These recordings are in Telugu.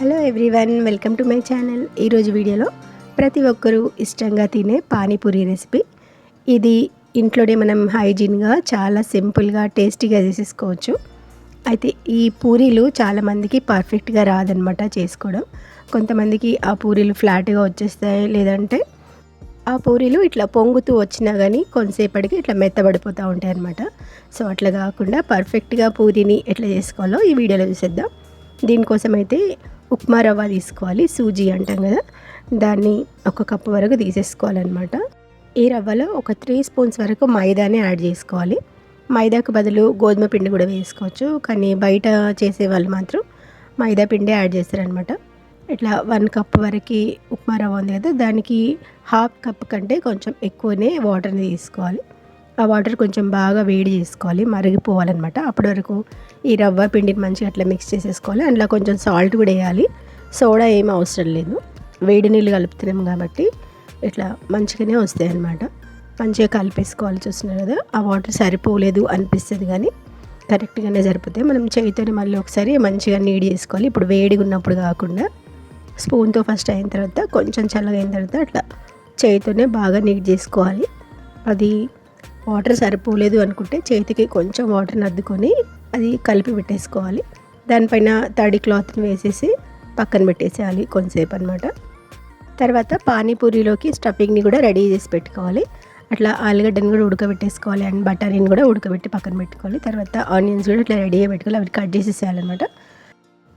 Hello everyone welcome to my channel. ఈరోజు వీడియోలో ప్రతి ఒక్కరూ ఇష్టంగా తినే పానీపూరి రెసిపీ. ఇది ఇంట్లోనే మనం హైజీన్గా చాలా సింపుల్గా టేస్టీగా చేసేసుకోవచ్చు. అయితే ఈ పూరీలు చాలామందికి పర్ఫెక్ట్గా రాదనమాట చేసుకోవడం. కొంతమందికి ఆ పూరీలు ఫ్లాట్గా వచ్చేస్తాయి లేదంటే ఆ పూరీలు ఇట్లా పొంగుతూ వచ్చినా కానీ కొంతసేపటికి ఇట్లా మెత్తబడిపోతూ ఉంటాయి అనమాట సో అట్లా కాకుండా పర్ఫెక్ట్గా పూరీని ఎట్లా చేసుకోవాలో ఈ వీడియోలో చూసేద్దాం. దీనికోసం అయితే ఉప్మా రవ్వ తీసుకోవాలి సూజీ అంటాం కదా. దాన్ని ఒక కప్పు వరకు తీసేసుకోవాలన్నమాట. ఈ రవ్వలో ఒక త్రీ స్పూన్స్ వరకు మైదాని యాడ్ చేసుకోవాలి. మైదాకు బదులు గోధుమ పిండి కూడా వేసుకోవచ్చు కానీ బయట చేసే వాళ్ళు మాత్రం మైదా పిండి యాడ్ చేస్తారనమాట ఇట్లా వన్ కప్ వరకు ఉప్మా రవ్వ ఉంది కదా దానికి హాఫ్ కప్ కంటే కొంచెం ఎక్కువనే వాటర్ని తీసుకోవాలి. ఆ వాటర్ కొంచెం బాగా వేడి చేసుకోవాలి మరిగిపోవాలన్నమాట. అప్పటి వరకు ఈ రవ్వ పిండిని మంచిగా అట్లా మిక్స్ చేసేసుకోవాలి. అందులో కొంచెం సాల్ట్ కూడా వేయాలి. సోడా ఏమీ అవసరం లేదు. వేడి నీళ్ళు కలుపుతున్నాం కాబట్టి ఇట్లా మంచిగానే వస్తాయి అన్నమాట మంచిగా కలిపేసుకోవాలి చూస్తున్నారు కదా. ఆ వాటర్ సరిపోలేదు అనిపిస్తుంది కానీ కరెక్ట్గానే సరిపోతాయి. మనం చేతితోనే మళ్ళీ ఒకసారి మంచిగా నీడ్ చేసుకోవాలి. ఇప్పుడు వేడిగా ఉన్నప్పుడు కాకుండా స్పూన్తో ఫస్ట్ అయిన తర్వాత కొంచెం చల్లగా అయిన తర్వాత అట్లా చేతితోనే బాగా నీట్ చేసుకోవాలి. అది వాటర్ సరిపోలేదు అనుకుంటే చేతికి కొంచెం వాటర్ని అద్దుకొని అది కలిపి పెట్టేసుకోవాలి. దానిపైన తడి క్లాత్ని వేసేసి పక్కన పెట్టేసేయాలి కొంతసేపు అనమాట తర్వాత పానీపూరిలోకి స్టఫింగ్ని కూడా రెడీ చేసి పెట్టుకోవాలి. అట్లా ఆలుగడ్డని కూడా ఉడకబెట్టేసుకోవాలి అండ్ బఠానీని కూడా ఉడకబెట్టి పక్కన పెట్టుకోవాలి. తర్వాత ఆనియన్స్ కూడా ఇట్లా రెడీగా పెట్టుకోవాలి అవి కట్ చేసేసేయాలన్నమాట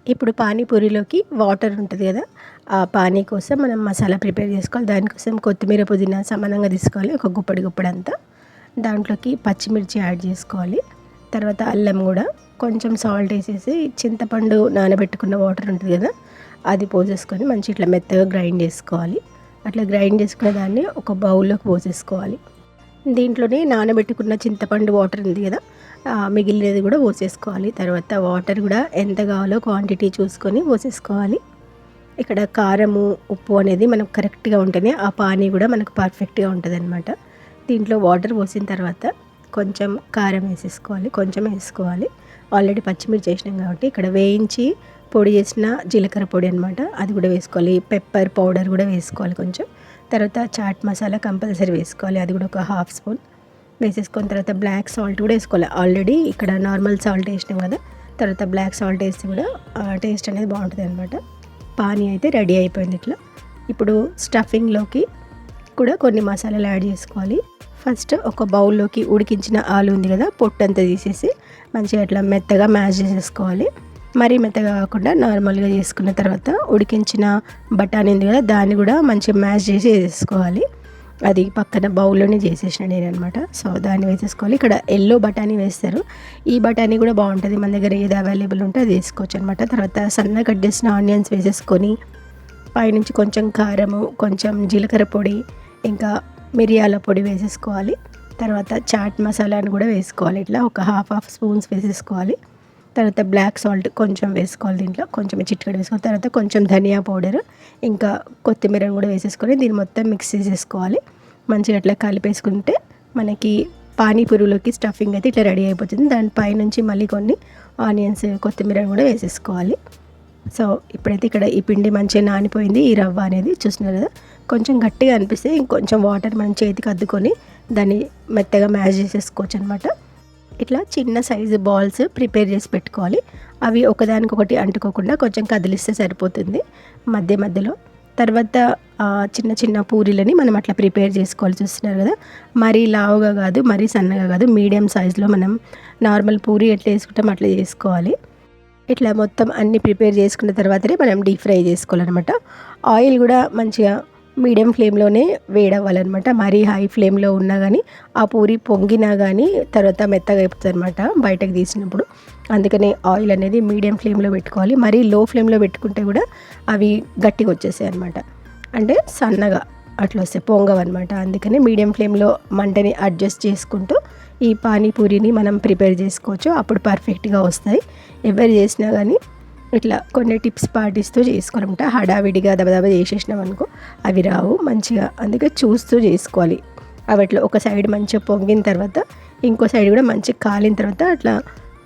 ఇప్పుడు పానీపూరిలోకి వాటర్ ఉంటుంది కదా ఆ పానీ కోసం మనం మసాలా ప్రిపేర్ చేసుకోవాలి. దానికోసం కొత్తిమీర పుదీనా సమానంగా తీసుకోవాలి ఒక గుప్పడి గుప్పడంతా. దాంట్లోకి పచ్చిమిర్చి యాడ్ చేసుకోవాలి. తర్వాత అల్లం కూడా కొంచెం సాల్ట్ వేసేసి చింతపండు నానబెట్టుకున్న వాటర్ ఉంటుంది కదా అది పోసేసుకొని మంచి ఇట్లా మెత్తగా గ్రైండ్ చేసుకోవాలి. అట్లా గ్రైండ్ చేసుకున్న దాన్ని ఒక బౌల్లోకి పోసేసుకోవాలి. దీంట్లోనే నానబెట్టుకున్న చింతపండు వాటర్ ఉంది కదా మిగిలినది కూడా పోసేసుకోవాలి. తర్వాత వాటర్ కూడా ఎంత కావాలో క్వాంటిటీ చూసుకొని పోసేసుకోవాలి. ఇక్కడ కారము ఉప్పు అనేది మనకు కరెక్ట్గా ఉంటేనే ఆ పానీ కూడా మనకు పర్ఫెక్ట్గా ఉంటుంది అనమాట దీంట్లో వాటర్ పోసిన తర్వాత కొంచెం కారం వేసేసుకోవాలి కొంచెం వేసుకోవాలి. ఆల్రెడీ పచ్చిమిర్చి చేసినాం కాబట్టి ఇక్కడ వేయించి పొడి చేసిన జీలకర్ర పొడి అనమాట అది కూడా వేసుకోవాలి. పెప్పర్ పౌడర్ కూడా వేసుకోవాలి కొంచెం. తర్వాత చాట్ మసాలా కంపల్సరీ వేసుకోవాలి అది కూడా ఒక హాఫ్ స్పూన్ వేసేసుకున్న తర్వాత బ్లాక్ సాల్ట్ కూడా వేసుకోవాలి. ఆల్రెడీ ఇక్కడ నార్మల్ సాల్ట్ వేసినాం కదా తర్వాత బ్లాక్ సాల్ట్ వేస్తే కూడా టేస్ట్ అనేది బాగుంటుంది అనమాట పానీ అయితే రెడీ అయిపోయింది ఇట్లా. ఇప్పుడు స్టఫింగ్లోకి కూడా కొన్ని మసాలాలు యాడ్ చేసుకోవాలి. ఫస్ట్ ఒక బౌల్లోకి ఉడికించిన ఆలు ఉంది కదా పొట్టంతా తీసేసి మంచిగా అట్లా మెత్తగా మ్యాష్ చేసేసుకోవాలి. మరీ మెత్తగా కాకుండా నార్మల్గా చేసుకున్న తర్వాత ఉడికించిన బఠానీ ఉంది కదా దాన్ని కూడా మంచిగా మ్యాష్ చేసి వేసేసుకోవాలి. అది పక్కన బౌల్లోనే చేసేసిన నేను అనమాట సో దాన్ని వేసేసుకోవాలి. ఇక్కడ ఎల్లో బఠానీ వేస్తారు. ఈ బఠానీ కూడా బాగుంటుంది. మన దగ్గర ఏది అవైలబుల్ ఉంటే అది వేసుకోవచ్చు అనమాట తర్వాత సన్నగా కట్ చేసిన ఆనియన్స్ వేసేసుకొని పైనుంచి కొంచెం కారము కొంచెం జీలకర్ర పొడి ఇంకా మిరియాల పొడి వేసేసుకోవాలి. తర్వాత చాట్ మసాలాను కూడా వేసుకోవాలి. ఇట్లా ఒక హాఫ్ హాఫ్ స్పూన్స్ వేసేసుకోవాలి. తర్వాత బ్లాక్ సాల్ట్ కొంచెం వేసుకోవాలి దీంట్లో. కొంచెం చిట్కడ వేసుకోవాలి. తర్వాత కొంచెం ధనియా పౌడర్ ఇంకా కొత్తిమీర కూడా వేసేసుకొని దీన్ని మొత్తం మిక్స్ చేసేసుకోవాలి. మంచిగా అట్లా కలిపేసుకుంటే మనకి పానీపూరిలోకి స్టఫింగ్ అయితే ఇట్లా రెడీ అయిపోతుంది. దానిపై నుంచి మళ్ళీ కొన్ని ఆనియన్స్ కొత్తిమీర కూడా వేసేసుకోవాలి. సో ఇప్పుడైతే ఇక్కడ ఈ పిండి మంచిగా నానిపోయింది. ఈ రవ్వ అనేది చూస్తున్నారు కదా? కొంచెం గట్టిగా అనిపిస్తే ఇంకొంచెం వాటర్ మనం చేతికి అద్దుకొని దాన్ని మెత్తగా మ్యాష్ చేసేసుకోవచ్చు అనమాట ఇట్లా చిన్న సైజు బాల్స్ ప్రిపేర్ చేసి పెట్టుకోవాలి. అవి ఒకదానికొకటి అంటుకోకుండా కొంచెం కదిలిస్తే సరిపోతుంది మధ్య మధ్యలో. తర్వాత చిన్న చిన్న పూరీలని మనం అట్లా ప్రిపేర్ చేసుకోవాలి చూస్తున్నారు కదా. మరీ లావుగా కాదు మరీ సన్నగా కాదు మీడియం సైజులో మనం నార్మల్ పూరి ఎట్లా వేసుకుంటాం అట్లా చేసుకోవాలి. ఇట్లా మొత్తం అన్ని ప్రిపేర్ చేసుకున్న తర్వాతనే మనం డీప్ ఫ్రై చేసుకోవాలన్నమాట. ఆయిల్ కూడా మంచిగా మీడియం ఫ్లేమ్లోనే వేడవ్వాలన్నమాట. మరీ హై ఫ్లేమ్లో ఉన్నా కానీ ఆ పూరి పొంగినా కానీ తర్వాత మెత్తగా అయిపోతుంది అనమాట బయటకు తీసినప్పుడు. అందుకనే ఆయిల్ అనేది మీడియం ఫ్లేమ్లో పెట్టుకోవాలి. మరీ లో ఫ్లేమ్లో పెట్టుకుంటే కూడా అవి గట్టిగా వచ్చేసాయి అనమాట అంటే సన్నగా అట్లా వస్తాయి పొంగవన్నమాట. అందుకని మీడియం ఫ్లేమ్లో మంటని అడ్జస్ట్ చేసుకుంటూ ఈ పానీపూరిని మనం ప్రిపేర్ చేసుకోవచ్చు. అప్పుడు పర్ఫెక్ట్గా వస్తాయి. ఎవరు చేసినా కానీ ఇట్లా కొన్ని టిప్స్ పాటిస్తూ చేసుకోవాలన్నమాట హడావిడిగా దబదబ చేసేసినాం అనుకో అవి రావు. మంచిగా అందుకే చూస్తూ చేసుకోవాలి. అవి అట్లా ఒక సైడ్ మంచిగా పొంగిన తర్వాత ఇంకో సైడ్ కూడా మంచిగా కాలిన తర్వాత అట్లా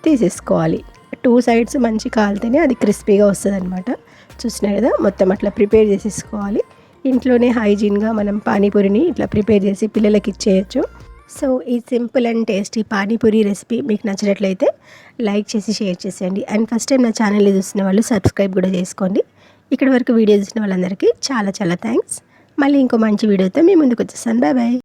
తీసేసుకోవాలి. టూ సైడ్స్ మంచి కాలితేనే అది క్రిస్పీగా వస్తుంది అనమాట చూసినా కదా మొత్తం అట్లా ప్రిపేర్ చేసేసుకోవాలి. ఇంట్లోనే హైజీన్గా మనం పానీపూరిని ఇట్లా ప్రిపేర్ చేసి పిల్లలకి ఇచ్చేయచ్చు. సో ఈ simple and tasty panipuri recipe మీకు నచ్చినట్లయితే లైక్ చేసి షేర్ చేసేయండి. అండ్ ఫస్ట్ టైం నా ఛానల్ని చూసిన వాళ్ళు సబ్స్క్రైబ్ కూడా చేసుకోండి. ఇక్కడ వరకు వీడియో చూసిన వాళ్ళందరికీ చాలా చాలా థ్యాంక్స్. మళ్ళీ ఇంకో మంచి వీడియోతో మీ ముందుకు వచ్చేస్తాను. Bye bye.